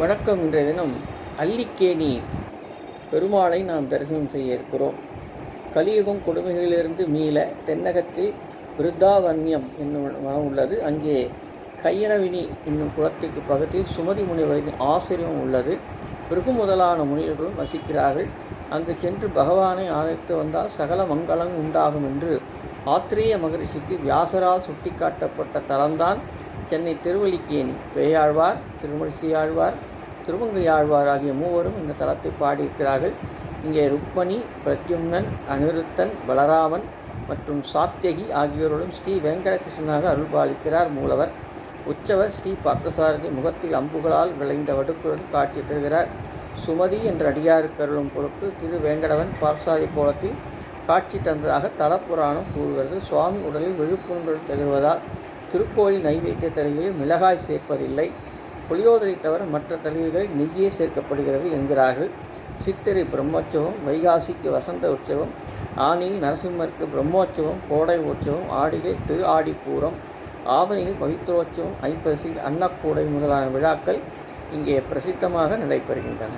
வணக்கம் இன்றைய தினம் அல்லிக்கேணி பெருமாளை நாம் தரிசனம் செய்ய இருக்கிறோம். கலியுகம் கொடுமைகளிலிருந்து மீள தென்னகத்தில் விருத்தாவன்யம் என்னும் வனம் உள்ளது. அங்கே கையனவினி என்னும் குளத்துக்கு பக்கத்தில் சுமதி முனிவரின் ஆசிரியம் உள்ளது. பிருகு முதலான முனிவர்களும் வசிக்கிறார்கள். அங்கு சென்று பகவானை ஆதரித்து வந்தால் சகல மங்களம் உண்டாகும் என்று ஆத்திரேய மகரிஷிக்கு வியாசரால் சுட்டிக்காட்டப்பட்ட தலம்தான் சென்னை திருவல்லிக்கேணி பேயாழ்வார் திருமங்கை ஆழ்வார் ஆகிய மூவரும் இந்த தலத்தை பாடியிருக்கிறார்கள். இங்கே ருக்மணி பிரத்யும்னன் அனிருத்தன் பலராமன் மற்றும் சாத்தியகி ஆகியோருடன் ஸ்ரீ வெங்கடகிருஷ்ணனாக அருள்பாலிக்கிறார் மூலவர். உற்சவர் ஸ்ரீ பார்த்தசாரதி முகத்தில் அம்புகளால் விளைந்த வடுக்குடன் காட்சி தருகிறார். சுமதி என்ற அடியாருக்கு அருளும் பொருட்டு திரு வேங்கடவன் பார்சாதி கோலத்தில் காட்சி தந்ததாக தலப்புராணம் கூறுகிறது. சுவாமி உடலில் விழுப்புண்கள் தருவதால் திருக்கோயில் நைவேத்திய தருகையில் மிளகாய் சேர்ப்பதில்லை. புளியோதரை தவிர மற்ற தருகைகளில் நெய்யே சேர்க்கப்படுகிறது என்கிறார்கள். சித்திரை பிரம்மோற்சவம் வைகாசிக்கு வசந்த உற்சவம் ஆனியில் நரசிம்மருக்கு பிரம்மோற்சவம் கோடை உற்சவம் ஆடியில் திரு ஆடிப்பூரம் ஆவணியில் பவித்ரோற்சவம் ஐப்பசியில் அன்னக்கூடை முதலான விழாக்கள் இங்கே பிரசித்தமாக நடைபெறுகின்றன.